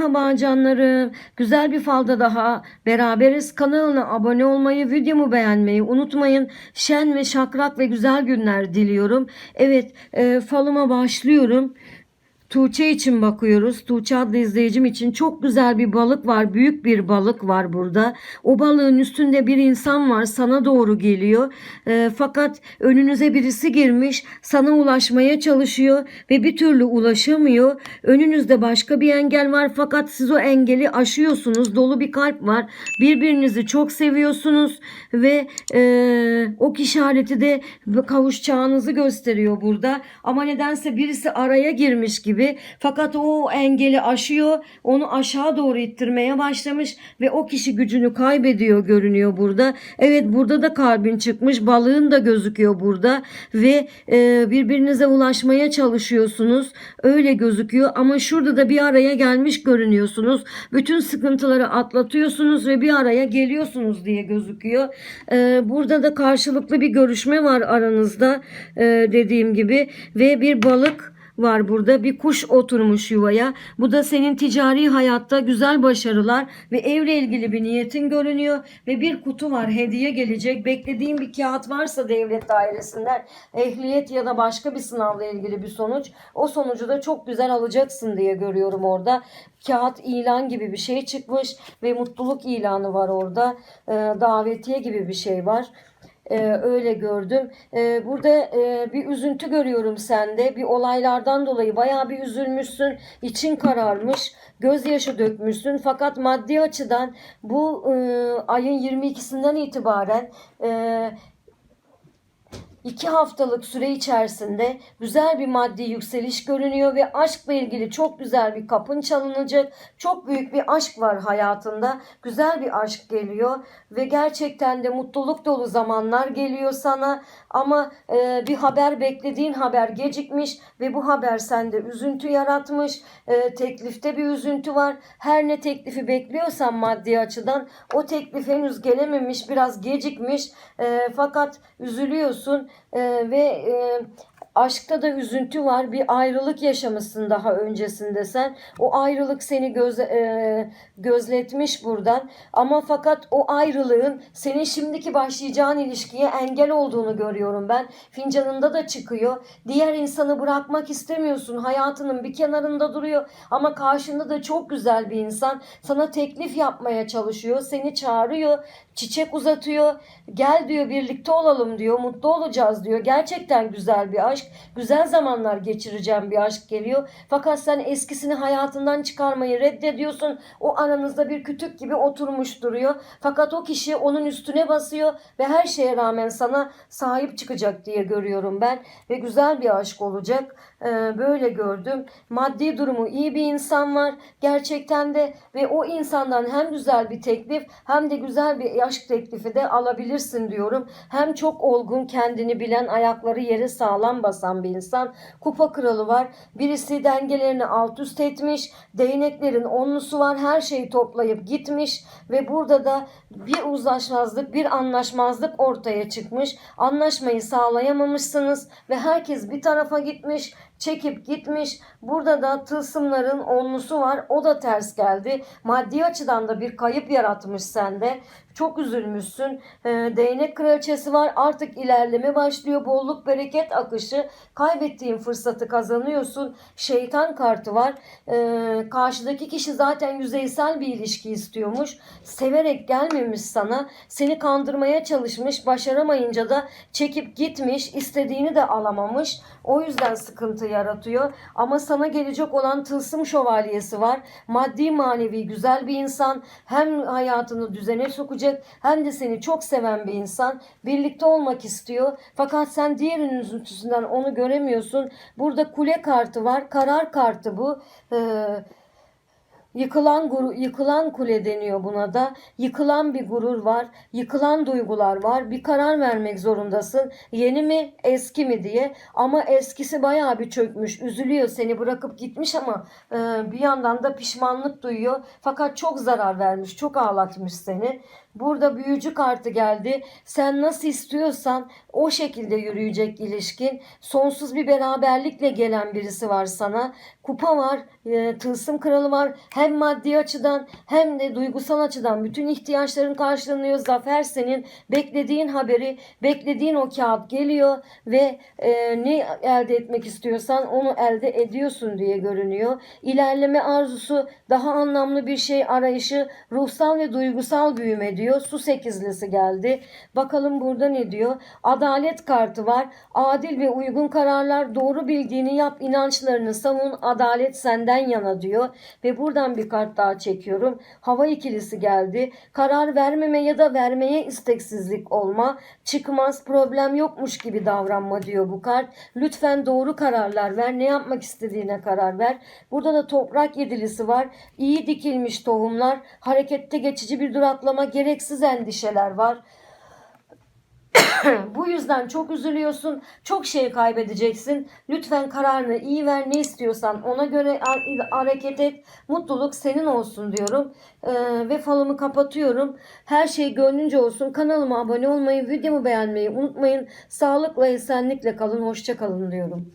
Merhaba canlarım. Güzel bir falda daha beraberiz. Kanalına abone olmayı, videomu beğenmeyi unutmayın. Şen ve şakrak ve güzel günler diliyorum. Evet, e, falıma başlıyorum. Tuğçe için bakıyoruz. Tuğçe adlı izleyicim için çok güzel bir balık var. Büyük bir balık var burada. O balığın üstünde bir insan var. Sana doğru geliyor. E, fakat önünüze birisi girmiş. Sana ulaşmaya çalışıyor ve bir türlü ulaşamıyor. Önünüzde başka bir engel var fakat siz o engeli aşıyorsunuz. Dolu bir kalp var. Birbirinizi çok seviyorsunuz ve e, ok işareti de kavuşacağınızı gösteriyor burada. Ama nedense birisi araya girmiş gibi. Fakat o engeli aşıyor. Onu aşağı doğru ittirmeye başlamış ve o kişi gücünü kaybediyor görünüyor burada. Evet burada da kalbin çıkmış. Balığın da gözüküyor burada ve e, birbirinize ulaşmaya çalışıyorsunuz. Öyle gözüküyor ama şurada da bir araya gelmiş görünüyorsunuz. Bütün sıkıntıları atlatıyorsunuz ve bir araya geliyorsunuz diye gözüküyor. E, burada da karşılıklı bir görüşme var aranızda e, dediğim gibi ve bir balık var burada. Bir kuş oturmuş yuvaya. Bu da senin ticari hayatta güzel başarılar ve evle ilgili bir niyetin görünüyor ve bir kutu var. Hediye gelecek. Beklediğin bir kağıt varsa devlet dairesinden ehliyet ya da başka bir sınavla ilgili bir sonuç. O sonucu da çok güzel alacaksın diye görüyorum orada. Kağıt ilan gibi bir şey çıkmış ve mutluluk ilanı var orada. Ee, davetiye gibi bir şey var. Ee, öyle gördüm. Ee, burada e, bir üzüntü görüyorum sende. Bir olaylardan dolayı bayağı bir üzülmüşsün. için kararmış. Gözyaşı dökmüşsün. Fakat maddi açıdan bu e, ayın 22'sinden itibaren e, İki haftalık süre içerisinde güzel bir maddi yükseliş görünüyor ve aşkla ilgili çok güzel bir kapın çalınacak. Çok büyük bir aşk var hayatında. Güzel bir aşk geliyor ve gerçekten de mutluluk dolu zamanlar geliyor sana. Ama e, bir haber beklediğin haber gecikmiş ve bu haber sende üzüntü yaratmış. E, teklifte bir üzüntü var. Her ne teklifi bekliyorsan maddi açıdan o teklif henüz gelememiş, biraz gecikmiş. E, fakat üzülüyorsun ve aşkta da üzüntü var. Bir ayrılık yaşamışsın daha öncesinde sen. O ayrılık seni göz, e, gözletmiş buradan. Ama fakat o ayrılığın senin şimdiki başlayacağın ilişkiye engel olduğunu görüyorum ben. Fincanında da çıkıyor. Diğer insanı bırakmak istemiyorsun. Hayatının bir kenarında duruyor. Ama karşında da çok güzel bir insan. Sana teklif yapmaya çalışıyor. Seni çağırıyor. Çiçek uzatıyor. Gel diyor birlikte olalım diyor. Mutlu olacağız diyor. Gerçekten güzel bir aşk. Güzel zamanlar geçireceğim bir aşk geliyor. Fakat sen eskisini hayatından çıkarmayı reddediyorsun. O aranızda bir kütük gibi oturmuş duruyor. Fakat o kişi onun üstüne basıyor ve her şeye rağmen sana sahip çıkacak diye görüyorum ben. Ve güzel bir aşk olacak. Ee, böyle gördüm. Maddi durumu iyi bir insan var. Gerçekten de ve o insandan hem güzel bir teklif hem de güzel bir aşk teklifi de alabilirsin diyorum. Hem çok olgun, kendini bilen, ayakları yere sağlam basan bir insan. Kupa kralı var. Birisi dengelerini alt üst etmiş. Değneklerin onlusu var. Her şeyi toplayıp gitmiş ve burada da bir uzlaşmazlık, bir anlaşmazlık ortaya çıkmış. Anlaşmayı sağlayamamışsınız ve herkes bir tarafa gitmiş çekip gitmiş. Burada da tılsımların onlusu var. O da ters geldi. Maddi açıdan da bir kayıp yaratmış sende. Çok üzülmüşsün. Ee, değnek kraliçesi var. Artık ilerleme başlıyor. Bolluk, bereket akışı. Kaybettiğin fırsatı kazanıyorsun. Şeytan kartı var. Ee, karşıdaki kişi zaten yüzeysel bir ilişki istiyormuş. Severek gelmemiş sana. Seni kandırmaya çalışmış. Başaramayınca da çekip gitmiş. istediğini de alamamış. O yüzden sıkıntı yaratıyor. Ama sana gelecek olan tılsım şövalyesi var. Maddi manevi güzel bir insan. Hem hayatını düzene sokacak hem de seni çok seven bir insan. Birlikte olmak istiyor. Fakat sen diğerinin üzüntüsünden onu göremiyorsun. Burada kule kartı var. Karar kartı bu. Ee, Yıkılan guru, yıkılan kule deniyor buna da. Yıkılan bir gurur var. Yıkılan duygular var. Bir karar vermek zorundasın. Yeni mi, eski mi diye. Ama eskisi bayağı bir çökmüş. Üzülüyor seni bırakıp gitmiş ama e, bir yandan da pişmanlık duyuyor. Fakat çok zarar vermiş, çok ağlatmış seni. Burada büyücü kartı geldi. Sen nasıl istiyorsan o şekilde yürüyecek ilişkin. Sonsuz bir beraberlikle gelen birisi var sana. Kupa var, e, tılsım kralı var. Hem maddi açıdan hem de duygusal açıdan bütün ihtiyaçların karşılanıyor. Zafer senin. Beklediğin haberi, beklediğin o kağıt geliyor ve e, ne elde etmek istiyorsan onu elde ediyorsun diye görünüyor. İlerleme arzusu, daha anlamlı bir şey arayışı, ruhsal ve duygusal büyüme diyor. Su sekizlisi geldi. Bakalım burada ne diyor? Adalet kartı var. Adil ve uygun kararlar, doğru bildiğini yap, inançlarını savun, adalet senden yana diyor. Ve buradan bir kart daha çekiyorum. Hava ikilisi geldi. Karar vermeme ya da vermeye isteksizlik olma, çıkmaz, problem yokmuş gibi davranma diyor bu kart. Lütfen doğru kararlar ver. Ne yapmak istediğine karar ver. Burada da toprak yedilisi var. İyi dikilmiş tohumlar, harekette geçici bir duraklama, gereksiz endişeler var. Bu yüzden çok üzülüyorsun. Çok şey kaybedeceksin. Lütfen kararını iyi ver. Ne istiyorsan ona göre ha- hareket et. Mutluluk senin olsun diyorum. Ee, ve falımı kapatıyorum. Her şey gönlünce olsun. Kanalıma abone olmayı, videomu beğenmeyi unutmayın. Sağlıkla, esenlikle kalın. Hoşça kalın diyorum.